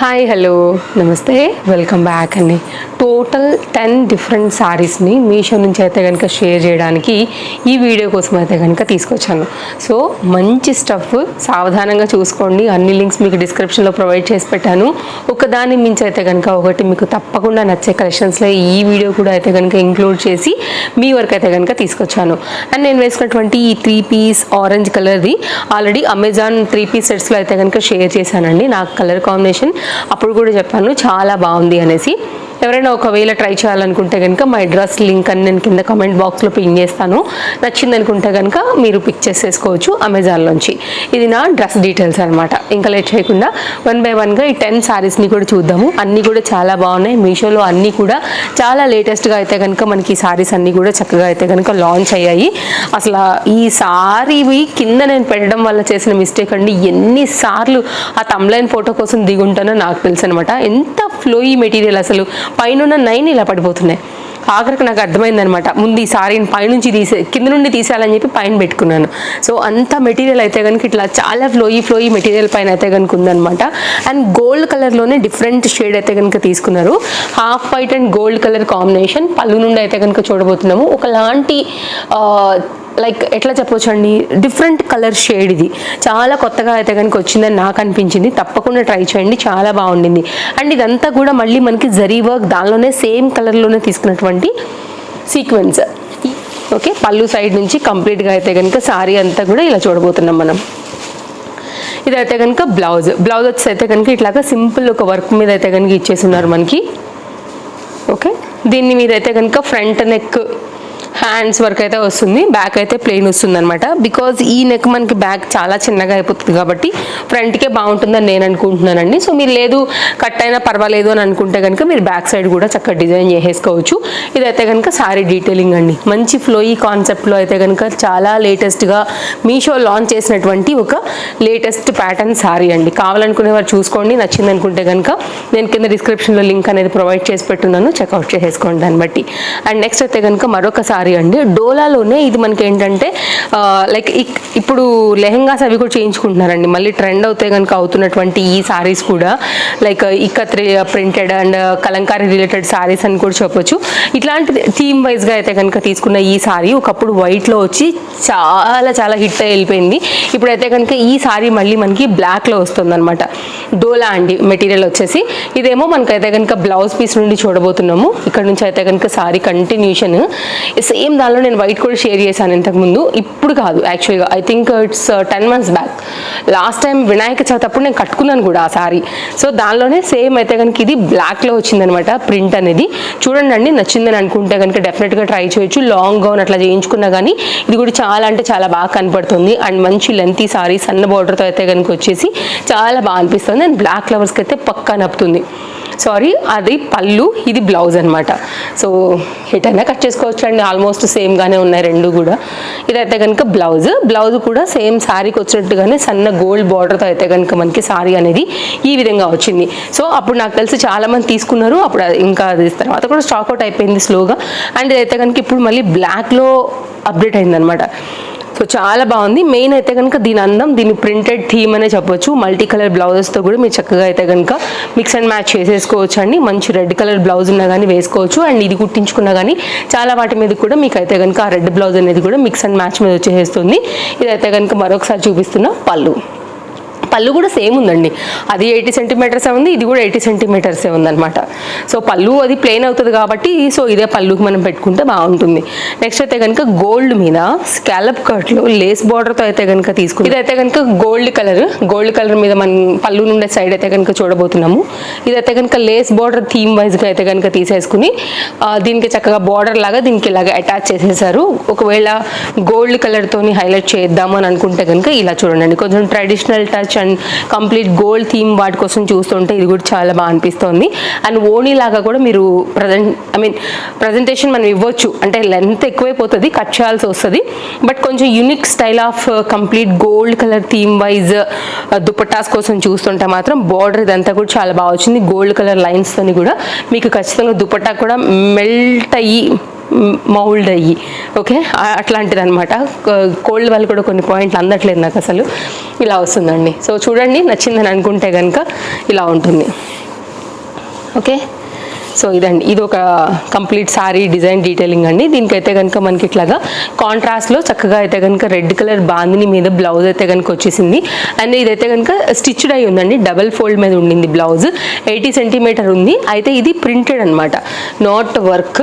Hi hello నమస్తే welcome back అండి. Total ten different శారీస్ని మీషో నుంచి అయితే కనుక షేర్ చేయడానికి ఈ వీడియో కోసం అయితే కనుక తీసుకొచ్చాను. సో మంచి స్టఫ్ సావధానంగా చూసుకోండి. అన్ని లింక్స్ మీకు డిస్క్రిప్షన్లో ప్రొవైడ్ చేసి పెట్టాను. ఒకదాని మించి అయితే కనుక ఒకటి మీకు తప్పకుండా నచ్చే కలెక్షన్స్లో ఈ వీడియో కూడా అయితే కనుక ఇంక్లూడ్ చేసి మీ వరకు అయితే కనుక తీసుకొచ్చాను. అండ్ నేను వేసుకున్నటువంటి ఈ త్రీ పీస్ ఆరెంజ్ కలర్ది ఆల్రెడీ అమెజాన్ త్రీ పీస్ సెట్స్లో అయితే కనుక షేర్ చేశానండి. నాకు కలర్ కాంబినేషన్ అప్పుడు కూడా చెప్పాను చాలా బాగుంది అనేసి. ఎవరైనా ఒకవేళ ట్రై చేయాలనుకుంటే కనుక మా డ్రెస్ లింక్ అని నేను కింద కమెంట్ బాక్స్లో పిన్ చేస్తాను. నచ్చింది అనుకుంటే కనుక మీరు పిక్ చేసేసుకోవచ్చు అమెజాన్లోంచి ఇది నా డ్రెస్ డీటెయిల్స్ అనమాట ఇంకా లేట్ చేయకుండా వన్ బై వన్గా ఈ టెన్ శారీస్ని కూడా చూద్దాము. అన్నీ కూడా చాలా బాగున్నాయి. మీషోలో అన్నీ కూడా చాలా లేటెస్ట్గా అయితే కనుక మనకి ఈ అన్నీ కూడా చక్కగా అయితే కనుక లాంచ్ అయ్యాయి. అసలు ఈ సారీవి కింద నేను పెట్టడం వల్ల చేసిన మిస్టేక్ అండి. ఎన్నిసార్లు ఆ తమ్లైన్ ఫోటో కోసం దిగుంటానో నాకు తెలుసు అనమాట ఎంత ఫ్లోయి మెటీరియల్ అసలు. పైన నైన్ ఇలా పడిపోతున్నాయి. ఆఖరికి నాకు అర్థమైందనమాట. ముందు ఈ సారీని పైనుంచి తీసే కింద నుండి తీసేయాలని చెప్పి పైన పెట్టుకున్నాను. సో అంత మెటీరియల్ అయితే కనుక ఇట్లా చాలా ఫ్లోయి ఫ్లోయి మెటీరియల్ పైన అయితే కనుక ఉందనమాట. అండ్ గోల్డ్ కలర్లోనే డిఫరెంట్ షేడ్ అయితే కనుక తీసుకున్నారు. Half white and gold colour combination పళ్ళు నుండి అయితే కనుక చూడబోతున్నాము. ఒకలాంటి లైక్ ఎట్లా చెప్పొచ్చండి? డిఫరెంట్ కలర్ షేడ్ ఇది. చాలా కొత్తగా అయితే కనుక వచ్చిందని నాకు అనిపించింది. తప్పకుండా ట్రై చేయండి. చాలా బాగుండింది. అండ్ ఇదంతా కూడా మళ్ళీ మనకి జరీ వర్క్ దానిలోనే సేమ్ కలర్లోనే తీసుకున్నటువంటి సీక్వెన్స్. ఓకే? పళ్ళు సైడ్ నుంచి కంప్లీట్గా అయితే కనుక సారీ అంతా కూడా ఇలా చూడబోతున్నాం మనం. ఇదైతే కనుక బ్లౌజ్. బ్లౌజ్ వచ్చి అయితే కనుక ఇట్లాగా సింపుల్ ఒక వర్క్ మీద అయితే కనుక ఇచ్చేసి ఉన్నారు మనకి. ఓకే? దీన్ని మీద అయితే కనుక ఫ్రంట్ నెక్ హ్యాండ్స్ వరకు అయితే వస్తుంది బ్యాక్ అయితే ప్లెయిన్ వస్తుంది అనమాట బికాజ్ ఈ నెక్ మనకి బ్యాక్ చాలా చిన్నగా అయిపోతుంది కాబట్టి ఫ్రంట్కే బాగుంటుందని నేను అనుకుంటున్నానండి. సో మీరు లేదు కట్ అయినా పర్వాలేదు అని అనుకుంటే కనుక మీరు బ్యాక్ సైడ్ కూడా చక్కగా డిజైన్ చేసేసుకోవచ్చు. ఇదైతే కనుక సారీ డీటెయిలింగ్ అండి. మంచి ఫ్లోయీ కాన్సెప్ట్లో అయితే కనుక చాలా లేటెస్ట్గా మీషో లాంచ్ చేసినటువంటి ఒక లేటెస్ట్ ప్యాటర్న్ సారీ అండి. కావాలనుకునే వారు చూసుకోండి నచ్చింది అనుకుంటే కనుక నేను కింద డిస్క్రిప్షన్లో లింక్ అనేది ప్రొవైడ్ చేసి పెట్టున్నాను చెక్అవుట్ చేసేసుకోండి దాన్ని బట్టి. అండ్ నెక్స్ట్ అయితే కనుక మరొక సారీ అండి. డోలాలోనే ఇది మనకి ఏంటంటే లైక్ ఇప్పుడు లెహంగాస్ అవి కూడా చేయించుకుంటున్నారండి. మళ్ళీ ట్రెండ్ అవుతాయి కనుక అవుతున్నటువంటి ఈ సారీస్ కూడా like ఇక్కత్రి printed and Kalamkari related sarees అని కూడా చెప్పొచ్చు. ఇట్లాంటి థీమ్ వైజ్గా అయితే కనుక తీసుకున్న ఈ సారీ ఒకప్పుడు వైట్లో వచ్చి చాలా చాలా హిట్ అయి వెళ్ళిపోయింది. ఇప్పుడైతే కనుక ఈ సారీ మళ్ళీ మనకి బ్లాక్లో వస్తుంది అనమాట డోలా అండి మెటీరియల్ వచ్చేసి. ఇదేమో మనకైతే కనుక బ్లౌజ్ పీస్ నుండి చూడబోతున్నాము. ఇక్కడ నుంచి అయితే కనుక సారీ కంటిన్యూషన్. సేమ్ దానిలో నేను వైట్ కూడా షేర్ చేశాను ఇంతకుముందు. ఇప్పుడు కాదు యాక్చువల్గా I think it's ten months back last time Vinayaka Chavithi అప్పుడు నేను కట్టుకున్నాను కూడా ఆ సారీ. సో దానిలోనే సేమ్ అయితే కనుక ఇది బ్లాక్లో వచ్చిందనమాట ప్రింట్ అనేది. చూడండి అండి నచ్చిందని అనుకుంటే కనుక డెఫినెట్గా ట్రై చేయొచ్చు. లాంగ్ గౌన్ అట్లా చేయించుకున్నా కానీ ఇది కూడా చాలా అంటే చాలా బాగా కనపడుతుంది. అండ్ మంచి లెంతీ సారీ సన్న బార్డర్తో అయితే కనుక వచ్చేసి చాలా బాగా అనిపిస్తుంది. అండ్ బ్లాక్ ఫ్లవర్స్కి అయితే పక్కా నప్పుతుంది. సారీ అది పళ్ళు ఇది బ్లౌజ్ అనమాట సో ఎటైనా కట్ చేసుకోవచ్చు అండి ఆల్మోస్ట్ సేమ్గానే ఉన్నాయి రెండు కూడా. ఇదైతే కనుక బ్లౌజ్. బ్లౌజ్ కూడా సేమ్ శారీకి వచ్చినట్టుగానే సన్న గోల్డ్ బార్డర్తో అయితే కనుక మనకి శారీ అనేది ఈ విధంగా వచ్చింది. సో అప్పుడు నాకు తెలిసి చాలామంది తీసుకున్నారు. అప్పుడు ఇంకా అది తర్వాత కూడా స్టాక్ అవుట్ అయిపోయింది స్లోగా. అండ్ ఇదైతే కనుక ఇప్పుడు మళ్ళీ బ్లాక్లో అప్డేట్ అయిందనమాట సో చాలా బాగుంది. మెయిన్ అయితే కనుక దీని అందం దీని ప్రింటెడ్ థీమ్ అనే చెప్పొచ్చు. మల్టీ కలర్ బ్లౌజెస్తో కూడా మీరు చక్కగా అయితే కనుక మిక్స్ అండ్ మ్యాచ్ చేసేసుకోవచ్చు అండి మంచి రెడ్ కలర్ బ్లౌజ్ ఉన్నా కానీ వేసుకోవచ్చు. అండ్ ఇది కుట్టించుకున్నా కానీ చాలా వాటి మీద కూడా మీకు అయితే కనుక ఆ రెడ్ బ్లౌజ్ అనేది కూడా మిక్స్ అండ్ మ్యాచ్ మీద వచ్చేస్తుంది ఇదైతే కనుక మరొకసారి చూపిస్తున్న పళ్ళు. పళ్ళు కూడా సేమ్ ఉందండి. అది ఎయిటీ సెంటీమీటర్సే ఉంది ఇది కూడా ఎయిటీ సెంటీమీటర్సే ఉందన్నమాట. సో పళ్ళు అది ప్లెయిన్ అవుతుంది కాబట్టి సో ఇదే పళ్ళుకి మనం పెట్టుకుంటే బాగుంటుంది. నెక్స్ట్ అయితే కనుక గోల్డ్ మీద స్కాలప్ కట్లో లేస్ బార్డర్తో అయితే కనుక తీసుకుంది ఇదైతే కనుక గోల్డ్ కలర్ గోల్డ్ కలర్ మీద మనం పళ్ళు నుండే సైడ్ అయితే కనుక చూడబోతున్నాము. ఇదైతే కనుక లేస్ బార్డర్ థీమ్ వైజ్గా అయితే కనుక తీసేసుకుని దీనికి చక్కగా బార్డర్ లాగా దీనికి ఇలాగా అటాచ్ చేసేసారు. ఒకవేళ గోల్డ్ కలర్తోని హైలైట్ చేద్దాము అని అనుకుంటే కనుక ఇలా చూడండి. కొంచెం traditional touch and complete gold theme వాటి కోసం చూస్తుంటే ఇది కూడా చాలా బాగా అనిపిస్తుంది. అండ్ ఓనీ లాగా కూడా మీరు ప్రజెంట్ ఐ మీన్ ప్రజెంటేషన్ మనం ఇవ్వచ్చు. అంటే లెంత్ ఎక్కువైపోతుంది కట్ చేయాల్సి వస్తుంది. బట్ కొంచెం unique style of complete gold colour theme wise dupattas కోసం చూస్తుంటే మాత్రం బార్డర్ ఇదంతా కూడా చాలా బాగా వచ్చింది. గోల్డ్ కలర్ లైన్స్తోని కూడా మీకు ఖచ్చితంగా దుపట్టా కూడా మెల్ట్ అయ్యి మౌల్డ్ అయ్యి. ఓకే అట్లాంటిది అనమాట కోల్డ్ వాళ్ళు కూడా కొన్ని పాయింట్లు అందట్లేదు నాకు అసలు. ఇలా వస్తుందండి. సో చూడండి నచ్చిందని అనుకుంటే కనుక ఇలా ఉంటుంది. ఓకే సో ఇదండి. ఇది ఒక కంప్లీట్ సారీ డిజైన్ డీటెయిలింగ్ అండి. దీనికైతే కనుక మనకి ఇట్లాగా కాంట్రాస్ట్లో చక్కగా అయితే కనుక రెడ్ కలర్ బాందిని మీద బ్లౌజ్ అయితే కనుక వచ్చేసింది. అండ్ ఇదైతే కనుక స్టిచ్డ్ అయి ఉందండి. డబల్ ఫోల్డ్ మీద ఉండింది బ్లౌజ్ ఎయిటీ సెంటీమీటర్ ఉంది. అయితే ఇది ప్రింటెడ్ అనమాట నాట్ వర్క్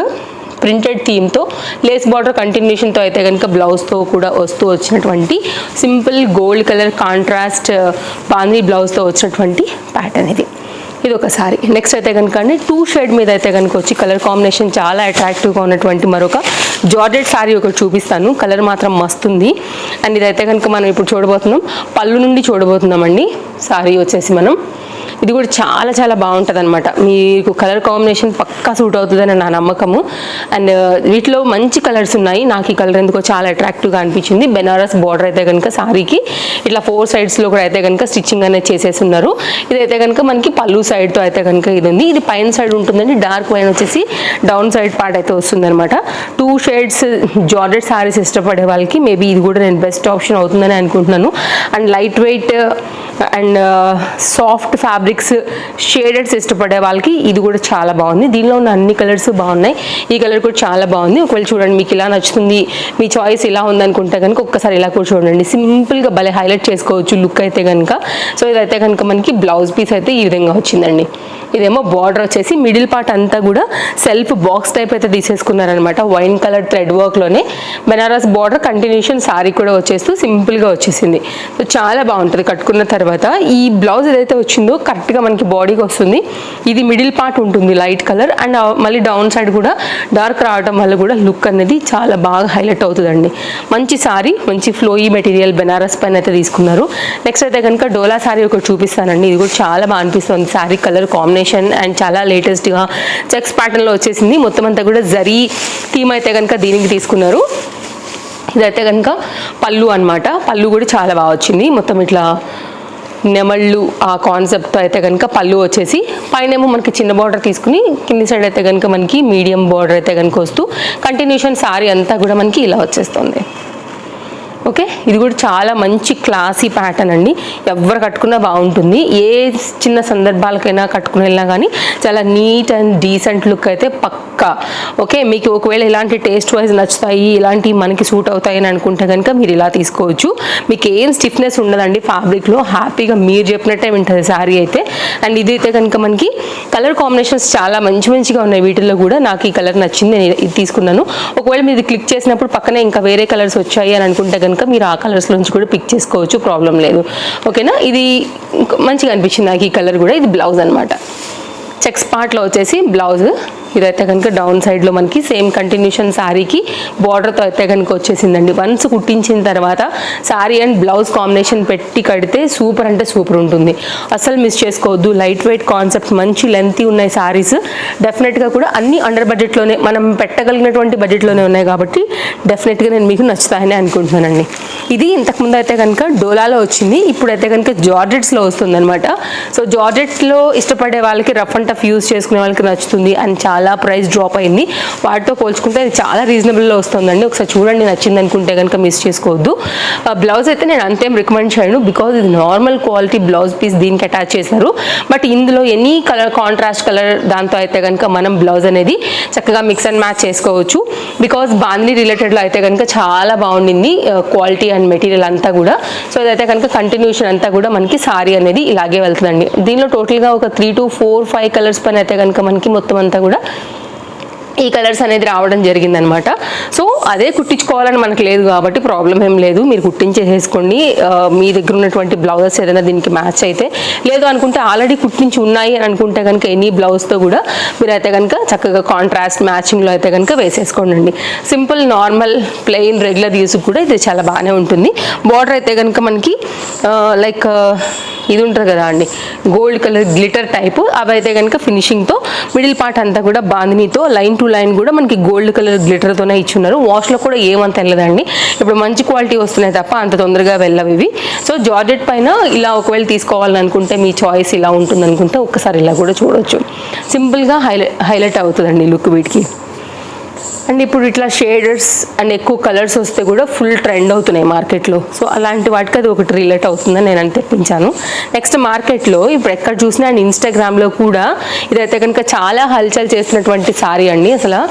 ప్రింటెడ్ థీమ్తో లేస్ బార్డర్ కంటిన్యూషన్తో అయితే కనుక బ్లౌజ్తో కూడా వస్తూ వచ్చినటువంటి simple gold colour contrast uh, బాందీ బ్లౌజ్తో వచ్చినటువంటి ప్యాటర్న్ ఇది. ఇది ఒక సారీ. నెక్స్ట్ అయితే కనుక అండి టూ షేడ్ మీద అయితే కనుక వచ్చి కలర్ కాంబినేషన్ చాలా అట్రాక్టివ్గా ఉన్నటువంటి మరొక జార్జెట్ సారీ ఒకటి చూపిస్తాను. కలర్ మాత్రం మస్తుంది అండ్ ఇదైతే కనుక మనం ఇప్పుడు చూడబోతున్నాం. పళ్ళు నుండి చూడబోతున్నామండి. సారీ వచ్చేసి మనం ఇది కూడా చాలా చాలా బాగుంటుంది అనమాట మీకు కలర్ కాంబినేషన్ పక్కా సూట్ అవుతుందని నా నమ్మకము. అండ్ uh, వీటిలో మంచి కలర్స్ ఉన్నాయి. నాకు ఈ కలర్ ఎందుకో చాలా అట్రాక్టివ్గా అనిపించింది. బెనారస్ బార్డర్ అయితే కనుక సారీకి ఇట్లా ఫోర్ సైడ్స్లో కూడా అయితే కనుక స్టిచ్చింగ్ అనేది చేసేసి ఉన్నారు ఇదైతే కనుక మనకి పళ్ళు సైడ్తో అయితే కనుక ఇది ఉంది ఇది పైన సైడ్ ఉంటుందండి. డార్క్ వైన్ వచ్చేసి డౌన్ సైడ్ పార్ట్ అయితే వస్తుందన్నమాట. టూ షేడ్స్ జార్డెడ్ సారీస్ ఇష్టపడే వాళ్ళకి మేబీ ఇది కూడా నేను బెస్ట్ ఆప్షన్ అవుతుందని అనుకుంటున్నాను. And light weight and soft fabric fabrics షేడెడ్స్ ఇష్టపడే వాళ్ళకి ఇది కూడా చాలా బాగుంది. దీనిలో ఉన్న అన్ని కలర్స్ బాగున్నాయి. ఈ కలర్ కూడా చాలా బాగుంది. ఒకవేళ చూడండి మీకు ఇలా నచ్చుతుంది మీ చాయిస్ ఇలా ఉందనుకుంటే కనుక ఒక్కసారి ఇలా కూడా చూడండి. సింపుల్గా భలే హైలైట్ చేసుకోవచ్చు లుక్ అయితే కనుక. సో ఇదైతే కనుక మనకి బ్లౌజ్ పీస్ అయితే ఈ విధంగా వచ్చిందండి. ఇదేమో బార్డర్ వచ్చేసి మిడిల్ పార్ట్ అంతా కూడా సెల్ఫ్ బాక్స్ టైప్ అయితే తీసేసుకున్నారనమాట వైన్ కలర్ థ్రెడ్ వర్క్లోనే బెనారస్ బార్డర్ కంటిన్యూషన్ సారీ కూడా వచ్చేస్తూ సింపుల్గా వచ్చేసింది. సో చాలా బాగుంటుంది. కట్టుకున్న తర్వాత ఈ బ్లౌజ్ ఏదైతే వచ్చిందో కరెక్ట్గా మనకి బాడీకి వస్తుంది. ఇది మిడిల్ పార్ట్ ఉంటుంది లైట్ కలర్ అండ్ మళ్ళీ డౌన్ సైడ్ కూడా డార్క్ రావడం వల్ల కూడా లుక్ అనేది చాలా బాగా హైలైట్ అవుతుందండి. మంచి సారీ మంచి ఫ్లోయీ మెటీరియల్ బెనారస్ పైన అయితే తీసుకున్నారు. నెక్స్ట్ అయితే కనుక డోలా సారీ ఒకటి చూపిస్తానండి. ఇది కూడా చాలా బాగా అనిపిస్తుంది. సారీ కలర్ కాంబినేషన్ అండ్ చాలా లేటెస్ట్గా చెక్స్ ప్యాటర్న్లో వచ్చేసింది. మొత్తం అంతా కూడా జరీ థీమ్ అయితే కనుక దీనికి తీసుకున్నారు. ఇదైతే కనుక పళ్ళు అన్నమాట. పళ్ళు కూడా చాలా బాగా వచ్చింది. మొత్తం ఇట్లా నెమళ్ళు ఆ కాన్సెప్ట్తో అయితే కనుక పళ్ళు వచ్చేసి పైనేమో మనకి చిన్న బార్డర్ తీసుకుని కింది సైడ్ అయితే కనుక మనకి మీడియం బార్డర్ అయితే కనుక వస్తూ కంటిన్యూషన్ సారీ అంతా కూడా మనకి ఇలా వచ్చేస్తుంది. ఓకే? ఇది కూడా చాలా మంచి క్లాసీ ప్యాటర్న్ అండి. ఎవరు కట్టుకున్నా బాగుంటుంది. ఏ చిన్న సందర్భాలకైనా కట్టుకుని వెళ్ళినా కానీ చాలా నీట్ అండ్ డీసెంట్ లుక్ అయితే పక్కా. ఓకే? మీకు ఒకవేళ ఇలాంటి టేస్ట్ వైజ్ నచ్చుతాయి ఇలాంటి మనకి సూట్ అవుతాయి అని అనుకుంటే కనుక మీరు ఇలా తీసుకోవచ్చు. మీకు ఏం స్టిఫ్నెస్ ఉండదండి ఫ్యాబ్రిక్లో హ్యాపీగా మీరు చెప్పినట్టే ఉంటుంది శారీ అయితే. అండ్ ఇది అయితే కనుక మనకి కలర్ కాంబినేషన్స్ చాలా మంచి మంచిగా ఉన్నాయి వీటిల్లో కూడా. నాకు ఈ కలర్ నచ్చింది నేను ఇది తీసుకున్నాను. ఒకవేళ మీరు క్లిక్ చేసినప్పుడు పక్కనే ఇంకా వేరే కలర్స్ వచ్చాయి అని అనుకుంటే కనుక మీరు ఆ కలర్స్ నుంచి కూడా పిక్ చేసుకోవచ్చు ప్రాబ్లం లేదు. ఓకేనా ఇది మంచిగా అనిపించింది నాకు ఈ కలర్ కూడా ఇది బ్లౌజ్ అనమాట చెక్స్ పార్ట్లో వచ్చేసి బ్లౌజ్ ఇదైతే కనుక డౌన్ సైడ్లో మనకి సేమ్ కంటిన్యూషన్ శారీకి బార్డర్తో అయితే కనుక వచ్చేసిందండి. వన్స్ కుట్టించిన తర్వాత శారీ అండ్ బ్లౌజ్ కాంబినేషన్ పెట్టి కడితే సూపర్ అంటే సూపర్ ఉంటుంది. అసలు మిస్ చేసుకోవద్దు. లైట్ వెయిట్ కాన్సెప్ట్ మంచి లెంతీ ఉన్నాయి శారీస్ డెఫినెట్గా కూడా అన్ని అండర్ బడ్జెట్లోనే మనం పెట్టగలిగినటువంటి బడ్జెట్లోనే ఉన్నాయి కాబట్టి డెఫినెట్గా నేను మీకు నచ్చుతాయని అనుకుంటున్నానండి. ఇది ఇంతకుముందు అయితే కనుక డోలాలో వచ్చింది. ఇప్పుడైతే కనుక జార్జెట్స్లో వస్తుందన్నమాట. సో జార్జెట్స్లో ఇష్టపడే వాళ్ళకి రఫ్ అండ్ టఫ్ యూస్ చేసుకునే వాళ్ళకి నచ్చుతుంది. అండ్ చాలా ప్రైస్ డ్రాప్ అయింది. వాటితో పోల్చుకుంటే అది చాలా రీజనబుల్లో వస్తుందండి. ఒకసారి చూడండి నచ్చింది అనుకుంటే కనుక మిస్ చేసుకోవద్దు. బ్లౌజ్ అయితే నేను అంతేం రికమెండ్ చేయను బికాజ్ ఇది నార్మల్ క్వాలిటీ బ్లౌజ్ పీస్ దీనికి అటాచ్ చేశారు. బట్ ఇందులో ఎనీ కలర్ కాంట్రాస్ట్ కలర్ దాంతో అయితే కనుక మనం బ్లౌజ్ అనేది చక్కగా మిక్స్ అండ్ మ్యాచ్ చేసుకోవచ్చు. బికాజ్ బాంద్లీ రిలేటెడ్లో అయితే కనుక చాలా బాగుండింది క్వాలిటీ అండ్ మెటీరియల్ అంతా కూడా. సో ఇదైతే కనుక కంటిన్యూషన్ అంతా కూడా మనకి సారీ అనేది ఇలాగే వెళ్తుందండి. దీనిలో టోటల్గా ఒక three to four five colours పైన అయితే కనుక మనకి మొత్తం అంతా కూడా ఈ కలర్స్ అనేది రావడం జరిగిందనమాట. సో అదే కుట్టించుకోవాలని మనకు లేదు కాబట్టి ప్రాబ్లం ఏం లేదు. మీరు కుట్టించేసేసుకోండి. మీ దగ్గర ఉన్నటువంటి బ్లౌజెస్ ఏదైనా దీనికి మ్యాచ్ అయితే. లేదు అనుకుంటే ఆల్రెడీ కుట్టించి ఉన్నాయి అని అనుకుంటే కనుక ఎనీ బ్లౌజ్తో కూడా మీరు అయితే కనుక చక్కగా కాంట్రాస్ట్ మ్యాచింగ్లో అయితే కనుక వేసేసుకోండి simple normal plain regular use కూడా ఇది చాలా బాగానే ఉంటుంది. బార్డర్ అయితే కనుక మనకి లైక్ ఇది ఉంటుంది కదా అండి. గోల్డ్ కలర్ గ్లిటర్ టైప్ అవి అయితే కనుక ఫినిషింగ్తో మిడిల్ పార్ట్ అంతా కూడా బాందినీతో లైన్ టు లైన్ కూడా మనకి గోల్డ్ కలర్ గ్లిటర్తోనే ఇచ్చున్నారు. వాష్లో కూడా ఏమంత వెళ్ళదండి. ఇప్పుడు మంచి క్వాలిటీ వస్తున్నాయి తప్ప అంత తొందరగా వెళ్ళవు ఇవి. సో జార్జెట్ పైన ఇలా ఒకవేళ తీసుకోవాలని అనుకుంటే మీ చాయిస్ ఇలా ఉంటుంది అనుకుంటే ఒక్కసారి ఇలా కూడా చూడొచ్చు. సింపుల్గా హైలైట్ హైలైట్ అవుతుందండి లుక్ వీటికి. అండ్ ఇప్పుడు ఇట్లా షేడర్స్ అండ్ ఎక్కువ కలర్స్ వస్తే కూడా ఫుల్ ట్రెండ్ అవుతున్నాయి మార్కెట్లో. సో అలాంటి వాటికి అది ఒకటి రిలేట్ అవుతుందని నేను అని తెప్పించాను. నెక్స్ట్ మార్కెట్లో ఇప్పుడు ఎక్కడ చూసినా అండ్ ఇన్స్టాగ్రామ్లో కూడా ఇదైతే కనుక చాలా హల్చల్ చేసినటువంటి సారీ అండి. అసలు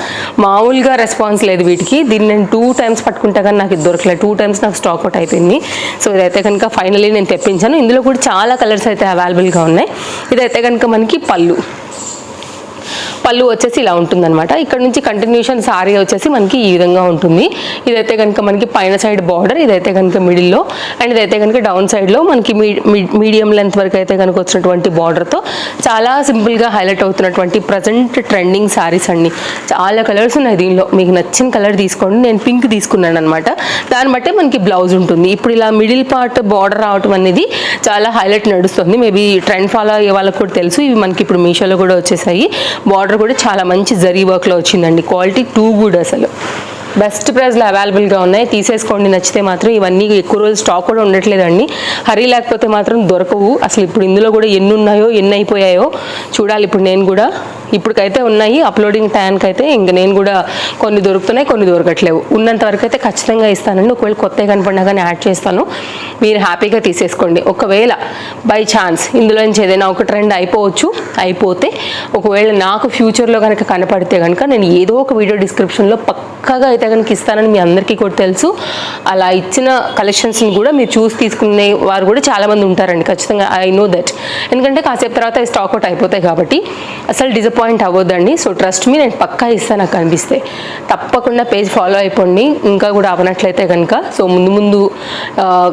మామూలుగా రెస్పాన్స్ లేదు వీటికి. దీన్ని నేను టూ టైమ్స్ పట్టుకుంటా కానీ నాకు ఇది దొరకలేదు. టూ టైమ్స్ నాకు స్టాక్ అవుట్ అయిపోయింది. సో ఇదైతే కనుక ఫైనలీ నేను తెప్పించాను. ఇందులో కూడా చాలా కలర్స్ అయితే అవైలబుల్గా ఉన్నాయి. ఇదైతే కనుక మనకి పళ్ళు. పళ్ళు వచ్చేసి ఇలా ఉంటుందన్నమాట. ఇక్కడ నుంచి కంటిన్యూషన్ సారీ వచ్చేసి మనకి ఈ విధంగా ఉంటుంది. ఇదైతే కనుక మనకి పైన సైడ్ బార్డర్ ఇదైతే కనుక మిడిల్లో అండ్ ఇదైతే కనుక డౌన్ సైడ్లో మనకి మీడియం లెంత్ వరకు అయితే కనుక వచ్చినటువంటి బార్డర్తో చాలా సింపుల్గా హైలైట్ అవుతున్నటువంటి ప్రజెంట్ ట్రెండింగ్ సారీస్ అండి చాలా కలర్స్ ఉన్నాయి దీనిలో. మీకు నచ్చిన కలర్ తీసుకోండి. నేను పింక్ తీసుకున్నాను అనమాట దాన్ని బట్టే మనకి బ్లౌజ్ ఉంటుంది. ఇప్పుడు ఇలా మిడిల్ పార్ట్ బార్డర్ రావటం అనేది చాలా హైలైట్ నడుస్తుంది. మేబీ ట్రెండ్ ఫాలో అయ్యే వాళ్ళకి కూడా తెలుసు. ఇవి మనకి ఇప్పుడు మీషోలో కూడా వచ్చేసాయి. బార్డర్ కూడా చాలా మంచి జరీ వర్క్లో వచ్చిందండి. క్వాలిటీ టూ గుడ్ అసలు. బెస్ట్ ప్రైస్లో అవైలబుల్గా ఉన్నాయి. తీసేసుకోండి నచ్చితే మాత్రం. ఇవన్నీ ఎక్కువ రోజులు స్టాక్ కూడా ఉండట్లేదండి. హరీ లేకపోతే మాత్రం దొరకవు. అసలు ఇప్పుడు ఇందులో కూడా ఎన్ని ఉన్నాయో ఎన్ని అయిపోయాయో చూడాలి. ఇప్పుడు నేను కూడా ఇప్పటికైతే ఉన్నాయి. అప్లోడింగ్ టైంకి అయితే ఇంక నేను కూడా కొన్ని దొరుకుతున్నాయి కొన్ని దొరకట్లేవు. ఉన్నంత వరకు అయితే ఖచ్చితంగా ఇస్తానండి. ఒకవేళ కొత్తగా కనపడినా కానీ యాడ్ చేస్తాను. మీరు హ్యాపీగా తీసేసుకోండి. ఒకవేళ బై ఛాన్స్ ఇందులో నుంచి ఏదైనా ఒక ట్రెండ్ అయిపోవచ్చు అయిపోతే ఒకవేళ నాకు ఫ్యూచర్లో కనుక కనపడితే కనుక నేను ఏదో ఒక వీడియో డిస్క్రిప్షన్లో పక్కాగా అయితే కనుక ఇస్తానని మీ అందరికీ కూడా తెలుసు. అలా ఇచ్చిన కలెక్షన్స్ని కూడా మీరు చూసి తీసుకునే వారు కూడా చాలామంది ఉంటారండి. ఖచ్చితంగా ఐ నో దట్ ఎందుకంటే కాసేపు తర్వాత స్టాక్ అవుట్ అయిపోతాయి కాబట్టి అసలు డిసప్పాయింట్ అవ్వద్దండి. సో ట్రస్ట్ మీ నేను పక్కా ఇస్తాను నాకు అనిపిస్తే. తప్పకుండా పేజ్ ఫాలో అయిపోండి. ఇంకా కూడా అవనట్లయితే కనుక సో ముందు ముందు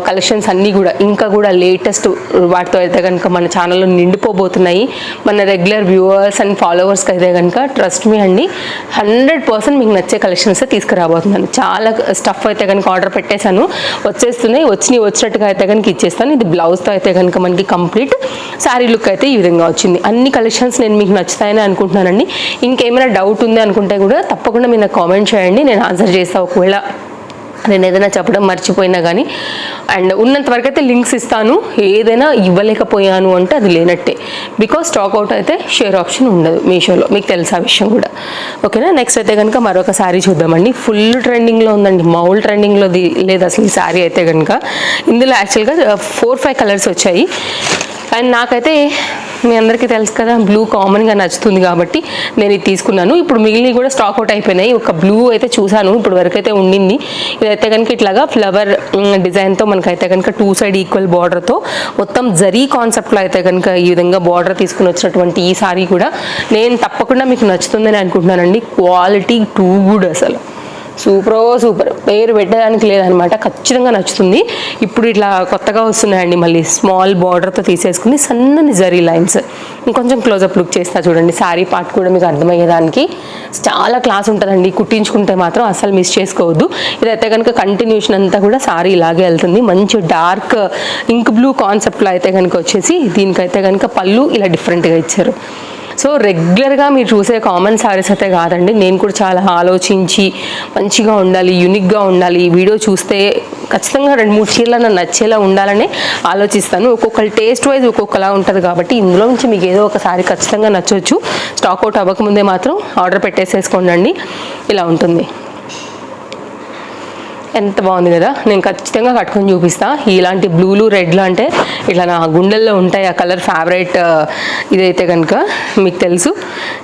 కలెక్షన్స్ అన్నీ కూడా ఇంకా కూడా లేటెస్ట్ వాటితో అయితే కనుక మన ఛానల్లో నిండిపోబోతున్నాయి. మన రెగ్యులర్ వ్యూవర్స్ అండ్ ఫాలోవర్స్కి అయితే కనుక ట్రస్ట్ మీ అండి హండ్రెడ్ పర్సెంట్ మీకు నచ్చే కలెక్షన్స్ తీసుకురాబోతున్నాను. చాలా స్టఫ్ అయితే కనుక ఆర్డర్ పెట్టేశాను. వచ్చేస్తున్నాయి వచ్చినాయి వచ్చినట్టుగా అయితే కనుక ఇచ్చేస్తాను. ఇది బ్లౌజ్తో అయితే కనుక మనకి కంప్లీట్ శారీ లుక్ అయితే ఈ విధంగా వచ్చింది. అన్ని కలెక్షన్స్ నేను మీకు నచ్చుతాయని అనుకుంటున్నానండి. ఇంకేమైనా డౌట్ ఉంది అనుకుంటే కూడా తప్పకుండా మీరు నాకు కామెంట్ చేయండి. నేను ఆన్సర్ చేస్తాను ఒకవేళ. నేను ఏదైనా చెప్పడం మర్చిపోయినా కానీ అండ్ ఉన్నంత వరకు అయితే లింక్స్ ఇస్తాను. ఏదైనా ఇవ్వలేకపోయాను అంటే అది లేనట్టే. బికాస్ స్టాక్ అవుట్ అయితే షేర్ ఆప్షన్ ఉండదు మీషోలో. మీకు తెలుసు ఆ విషయం కూడా. ఓకేనా నెక్స్ట్ అయితే కనుక మరొక శారీ చూద్దామండి. ఫుల్ ట్రెండింగ్లో ఉందండి. మౌల్ ట్రెండింగ్లో లేదు అసలు ఈ శారీ అయితే కనుక ఇందులో యాక్చువల్గా ఫోర్ ఫైవ్ కలర్స్ వచ్చాయి. అండ్ నాకైతే మీ అందరికీ తెలుసు కదా బ్లూ కామన్గా నచ్చుతుంది కాబట్టి నేను ఇది తీసుకున్నాను. ఇప్పుడు మిగిలినవి కూడా స్టాక్ అవుట్ అయిపోయినాయి. ఒక బ్లూ అయితే చూసాను ఇప్పుడు వరకు అయితే ఉండింది. ఇదైతే కనుక ఇట్లాగా ఫ్లవర్ డిజైన్తో మనకైతే కనుక టూ సైడ్ ఈక్వల్ బార్డర్తో మొత్తం జరీ కాన్సెప్ట్లో అయితే కనుక ఈ విధంగా బార్డర్ తీసుకుని వచ్చినటువంటి ఈ సారీ కూడా నేను తప్పకుండా మీకు నచ్చుతుందని అనుకుంటున్నానండి. క్వాలిటీ టూ గుడ్ అసలు. Super super. పేరు పెట్టడానికి లేదనమాట ఖచ్చితంగా నచ్చుతుంది. ఇప్పుడు ఇట్లా కొత్తగా వస్తున్నాయండి మళ్ళీ స్మాల్ బార్డర్తో తీసేసుకుని సన్నని జరీ లైన్స్. ఇంకొంచెం క్లోజప్ లుక్ చేస్తా చూడండి శారీ పార్ట్ కూడా మీకు అర్థమయ్యేదానికి. చాలా క్లాస్ ఉంటుందండి కుట్టించుకుంటే మాత్రం అసలు మిస్ చేసుకోవద్దు. ఇదైతే కనుక కంటిన్యూషన్ అంతా కూడా సారీ ఇలాగే వెళ్తుంది. మంచి డార్క్ ఇంక్ బ్లూ కాన్సెప్ట్లో అయితే కనుక వచ్చేసి దీనికైతే కనుక పళ్ళు ఇలా డిఫరెంట్గా ఇచ్చారు. సో రెగ్యులర్గా మీరు చూసే కామన్ సారీస్ అయితే కాదండి. నేను కూడా చాలా ఆలోచించి మంచిగా ఉండాలి యూనిక్గా ఉండాలి. ఈ వీడియో చూస్తే ఖచ్చితంగా రెండు మూడు చీరలు నాకు నచ్చేలా ఉండాలని ఆలోచిస్తాను. ఒక్కొక్కరి టేస్ట్ వైజ్ ఒక్కొక్కలా ఉంటుంది కాబట్టి ఇందులో నుంచి మీకు ఏదో ఒక సారీ ఖచ్చితంగా నచ్చవచ్చు స్టాక్ అవుట్ అవ్వకముందే మాత్రం ఆర్డర్ పెట్టేసేసుకోండి. ఇలా ఉంటుంది. ఎంత బాగుంది కదా. నేను ఖచ్చితంగా కట్టుకొని చూపిస్తా. ఇలాంటి బ్లూలు రెడ్లు అంటే ఇట్లా నా గుండెల్లో ఉంటాయి ఆ కలర్ ఫేవరెట్ ఇదైతే కనుక మీకు తెలుసు.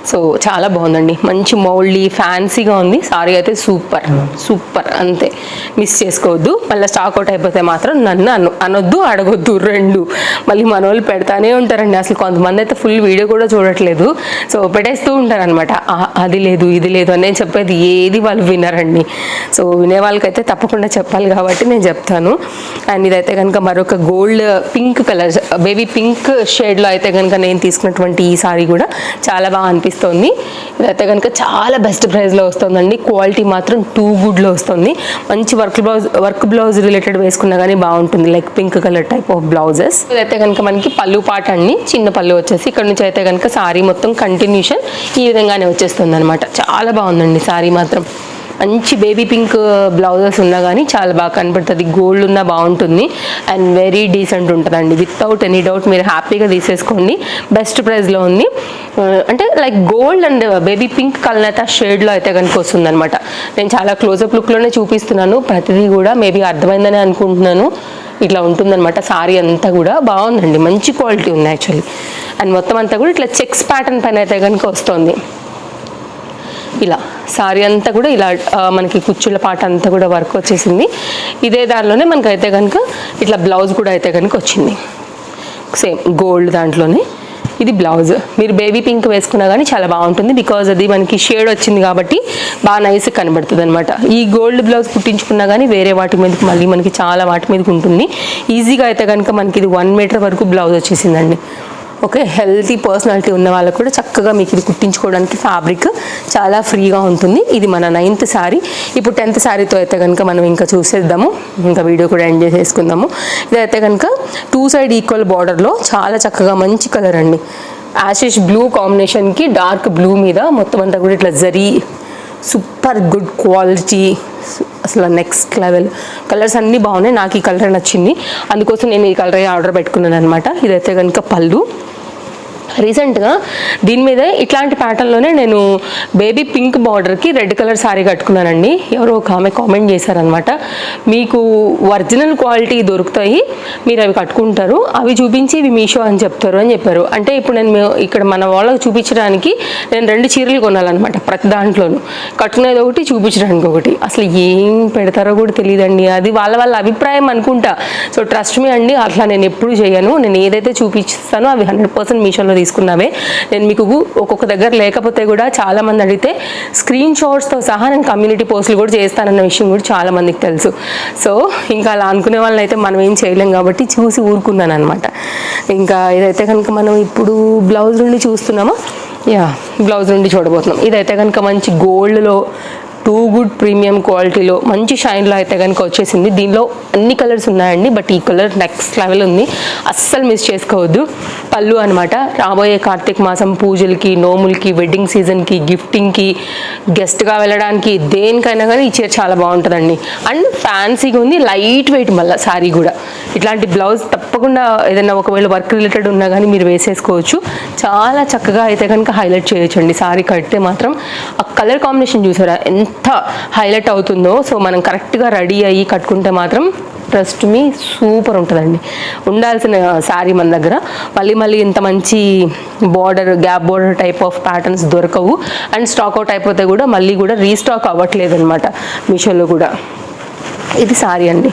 సో చాలా బాగుందండి. మంచి మౌల్డీ ఫ్యాన్సీగా ఉంది. సారీ అయితే సూపర్. సూపర్. అంతే. మిస్ చేసుకోవద్దు. మళ్ళీ స్టాక్ అవుట్ అయిపోతే మాత్రం నన్ను అను అనొద్దు అడగొద్దు రెండు. మళ్ళీ మన వాళ్ళు పెడతానే ఉంటారండి. అసలు కొంతమంది అయితే ఫుల్ వీడియో కూడా చూడట్లేదు. సో పెట్టేస్తూ ఉంటారు అనమాట అది లేదు ఇది లేదు అని నేను చెప్పేది ఏది వాళ్ళు వినరండి. సో వినే వాళ్ళకైతే తప్పకుండా చెప్పాలి కాబట్టి నేను చెప్తాను. అండ్ ఇదైతే కనుక మరొక gold pink colour baby pink షేడ్లో అయితే కనుక నేను తీసుకున్నటువంటి ఈ సారీ కూడా చాలా బాగా అనిపిస్తుంది ఇదైతే కనుక చాలా బెస్ట్ ప్రైస్లో వస్తుందండి. క్వాలిటీ మాత్రం టూ గుడ్లో వస్తుంది. మంచి work blouse work blouse related వేసుకున్నా కానీ బాగుంటుంది. Like pink colour type of blouses ఇదైతే కనుక మనకి పళ్ళు పాట అండి. చిన్న పళ్ళు వచ్చేసి. ఇక్కడ నుంచి అయితే కనుక సారీ మొత్తం కంటిన్యూషన్ ఈ విధంగానే వచ్చేస్తుంది అనమాట చాలా బాగుందండి సారీ మాత్రం. మంచి బేబీ పింక్ బ్లౌజెస్ ఉన్నా కానీ చాలా బాగా కనబడుతుంది గోల్డ్ ఉన్నా బాగుంటుంది. అండ్ వెరీ డీసెంట్ ఉంటుందండి. వితౌట్ ఎనీ డౌట్ మీరు హ్యాపీగా తీసేసుకోండి. బెస్ట్ ప్రైస్లో ఉంది. అంటే like gold and baby pink colour అయితే ఆ షేడ్లో అయితే కనుక వస్తుందనమాట నేను చాలా క్లోజప్ లుక్లోనే చూపిస్తున్నాను. ప్రతిదీ కూడా మేబీ అర్థమైందని అనుకుంటున్నాను. ఇట్లా ఉంటుందన్నమాట. సారీ అంతా కూడా బాగుందండి. మంచి క్వాలిటీ ఉంది యాక్చువల్లీ అండ్ మొత్తం అంతా కూడా ఇట్లా చెక్స్ ప్యాటర్న్ పైన అయితే కనుక వస్తుంది. ఇలా. సారీ అంతా కూడా ఇలా మనకి కుచ్చుల పాట అంతా కూడా వర్క్ వచ్చేసింది. ఇదే దానిలోనే మనకైతే కనుక ఇట్లా బ్లౌజ్ కూడా అయితే కనుక వచ్చింది. సేమ్ గోల్డ్ దాంట్లోనే. ఇది బ్లౌజ్. మీరు బేబీ పింక్ వేసుకున్నా కానీ చాలా బాగుంటుంది బికాజ్ అది మనకి షేడ్ వచ్చింది కాబట్టి బాగా నైస్ కనబడుతుంది అనమాట ఈ గోల్డ్ బ్లౌజ్ కుట్టించుకున్నా కానీ వేరే వాటి మీదకి మళ్ళీ మనకి చాలా వాటి మీదకి ఉంటుంది. ఈజీగా అయితే కనుక మనకి ఇది వన్ మీటర్ వరకు బ్లౌజ్ వచ్చేసిందండి. ఓకే హెల్తీ పర్సనాలిటీ ఉన్న వాళ్ళకు కూడా చక్కగా మీకు ఇది కుట్టించుకోవడానికి ఫ్యాబ్రిక్ చాలా ఫ్రీగా ఉంటుంది. ఇది మన నైన్త్ శారీ ఇప్పుడు టెన్త్ శారీతో అయితే కనుక మనం ఇంకా చూసేద్దాము. ఇంకా వీడియో కూడా ఎండ్ చేసేసుకుందాము. ఇదైతే కనుక టూ సైడ్ ఈక్వల్ బార్డర్లో చాలా చక్కగా మంచి కలర్ అండి. యాషిష్ బ్లూ కాంబినేషన్కి డార్క్ బ్లూ మీద మొత్తం అంతా కూడా ఇట్లా జరీ సూపర్ గుడ్ క్వాలిటీ అసలు నెక్స్ట్ లెవెల్. కలర్స్ అన్నీ బాగున్నాయి నాకు ఈ కలర్ నచ్చింది. అందుకోసం నేను ఈ కలర్ ఆర్డర్ పెట్టుకున్నాను అనమాట ఇదైతే కనుక పళ్ళు. రీసెంట్గా దీని మీద ఇట్లాంటి ప్యాటర్న్లోనే నేను బేబీ పింక్ బార్డర్కి రెడ్ కలర్ శారీ కట్టుకున్నానండి. ఎవరో ఒక ఆమె కామెంట్ చేశారనమాట మీకు ఒరిజినల్ క్వాలిటీ దొరుకుతాయి మీరు అవి కట్టుకుంటారు అవి చూపించి ఇవి మీషో అని చెప్తారు అని చెప్పారు. అంటే ఇప్పుడు నేను ఇక్కడ మన వాళ్ళకి చూపించడానికి నేను రెండు చీరలు కొనాలన్నమాట ప్రతి దాంట్లోనూ. కట్టుకునేది ఒకటి చూపించడానికి ఒకటి. అసలు ఏం పెడతారో కూడా తెలియదండి. అది వాళ్ళ వాళ్ళ అభిప్రాయం అనుకుంటా. సో ట్రస్ట్ మీ అండి అట్లా నేను ఎప్పుడు చేయను. నేను ఏదైతే చూపిస్తానో అవి హండ్రెడ్ పర్సెంట్ మీషోలో తీసుకున్నవే. నేను మీకు ఒక్కొక్క దగ్గర లేకపోతే కూడా చాలామంది అడిగితే స్క్రీన్ షాట్స్తో సహా నేను కమ్యూనిటీ పోస్టులు కూడా చేస్తానన్న విషయం కూడా చాలామందికి తెలుసు. సో ఇంకా అలా అనుకునే వాళ్ళని అయితే మనం ఏం చేయలేం కాబట్టి చూసి ఊరుకున్నాను అనమాట ఇంకా ఇదైతే కనుక మనం ఇప్పుడు బ్లౌజ్ నుండి చూస్తున్నామో? యా బ్లౌజ్ నుండి చూడబోతున్నాం. ఇదైతే కనుక మంచి గోల్డ్లో టూ గుడ్ ప్రీమియం క్వాలిటీలో మంచి షైన్లో అయితే కనుక వచ్చేసింది. దీనిలో అన్ని కలర్స్ ఉన్నాయండి బట్ ఈ కలర్ నెక్స్ట్ లెవెల్ ఉంది. అస్సలు మిస్ చేసుకోవద్దు. పళ్ళు అనమాట రాబోయే కార్తీక మాసం పూజలకి నోములకి వెడ్డింగ్ సీజన్కి గిఫ్టింగ్కి గెస్ట్గా వెళ్ళడానికి దేనికైనా కానీ ఈ చీర చాలా బాగుంటుందండి. అండ్ ఫ్యాన్సీగా ఉంది లైట్ వెయిట్ మళ్ళీ శారీ కూడా. ఇట్లాంటి బ్లౌజ్ తప్పకుండా ఏదైనా ఒకవేళ వర్క్ రిలేటెడ్ ఉన్నా కానీ మీరు వేసేసుకోవచ్చు. చాలా చక్కగా అయితే కనుక హైలైట్ చేయొచ్చండి. సారీ కడితే మాత్రం ఆ కలర్ కాంబినేషన్ చూసారా? ఎంత ఎంత హైలైట్ అవుతుందో. సో మనం కరెక్ట్గా రెడీ అయ్యి కట్టుకుంటే మాత్రం ట్రస్ట్ మీ సూపర్ ఉంటుందండి. ఉండాల్సిన శారీ మన దగ్గర. మళ్ళీ మళ్ళీ ఇంత మంచి border gap border type of patterns దొరకవు. అండ్ స్టాక్ అవుట్ అయిపోతే కూడా మళ్ళీ కూడా రీస్టాక్ అవ్వట్లేదు అనమాట మీషోలో కూడా. ఇది సారీ అండి.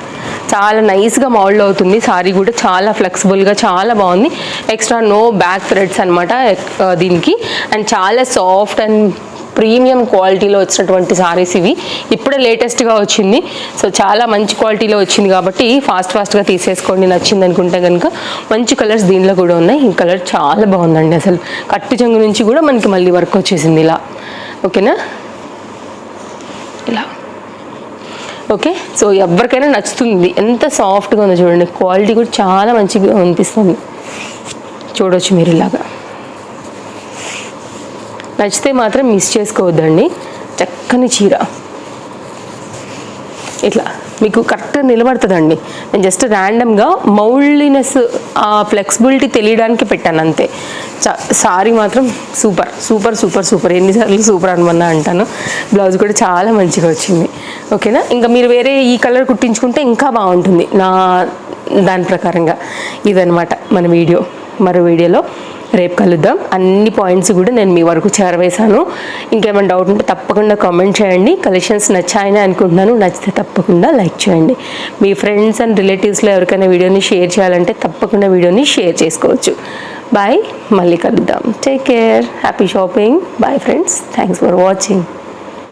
చాలా నైస్గా మౌల్డ్ అవుతుంది. సారీ కూడా చాలా ఫ్లెక్సిబుల్గా చాలా బాగుంది. ఎక్స్ట్రా నో బ్యాక్ థ్రెడ్స్ అనమాట దీనికి. అండ్ చాలా సాఫ్ట్ అండ్ ప్రీమియం క్వాలిటీలో వచ్చినటువంటి సారీస్ ఇవి. ఇప్పుడే లేటెస్ట్గా వచ్చింది. సో చాలా మంచి క్వాలిటీలో వచ్చింది కాబట్టి ఫాస్ట్ ఫాస్ట్గా తీసేసుకోండి నచ్చింది అనుకుంటే కనుక మంచి కలర్స్ దీనిలో కూడా ఉన్నాయి. ఈ కలర్ చాలా బాగుందండి అసలు. కట్టు చెంగు నుంచి కూడా మనకి మళ్ళీ వర్క్ వచ్చేసింది ఇలా. ఓకేనా? ఇలా. ఓకే? సో ఎవరికైనా నచ్చుతుంది. ఎంత సాఫ్ట్గా ఉందో చూడండి. క్వాలిటీ కూడా చాలా మంచిగా అనిపిస్తుంది. చూడవచ్చు మీరు ఇలాగా. నచ్చితే మాత్రం మిస్ చేసుకోవద్దండి. చక్కని చీర. ఇట్లా మీకు కరెక్ట్గా నిలబడుతుందండి. నేను జస్ట్ ర్యాండమ్గా మౌల్డ్లీనెస్ ఆ ఫ్లెక్సిబిలిటీ తెలియడానికి పెట్టాను అంతే. సారీ మాత్రం సూపర్ సూపర్ సూపర్ సూపర్. ఎన్నిసార్లు సూపర్ అనమన్నా అంటాను. బ్లౌజ్ కూడా చాలా మంచిగా వచ్చింది. ఓకేనా? ఇంకా మీరు వేరే ఈ కలర్ కుట్టించుకుంటే ఇంకా బాగుంటుంది. నా దాని ప్రకారంగా ఇదనమాట మన వీడియో. మరో వీడియోలో రేపు కలుద్దాం. అన్ని పాయింట్స్ కూడా నేను మీ వరకు చేరవేశాను. ఇంకేమైనా డౌట్ ఉంటే తప్పకుండా కామెంట్ చేయండి. కలెక్షన్స్ నచ్చాయని అనుకుంటున్నాను. నచ్చితే తప్పకుండా లైక్ చేయండి. మీ ఫ్రెండ్స్ అండ్ రిలేటివ్స్లో ఎవరికైనా వీడియోని షేర్ చేయాలంటే తప్పకుండా వీడియోని షేర్ చేసుకోవచ్చు. బాయ్ మళ్ళీ కలుద్దాం. Take care happy shopping bye friends thanks for watching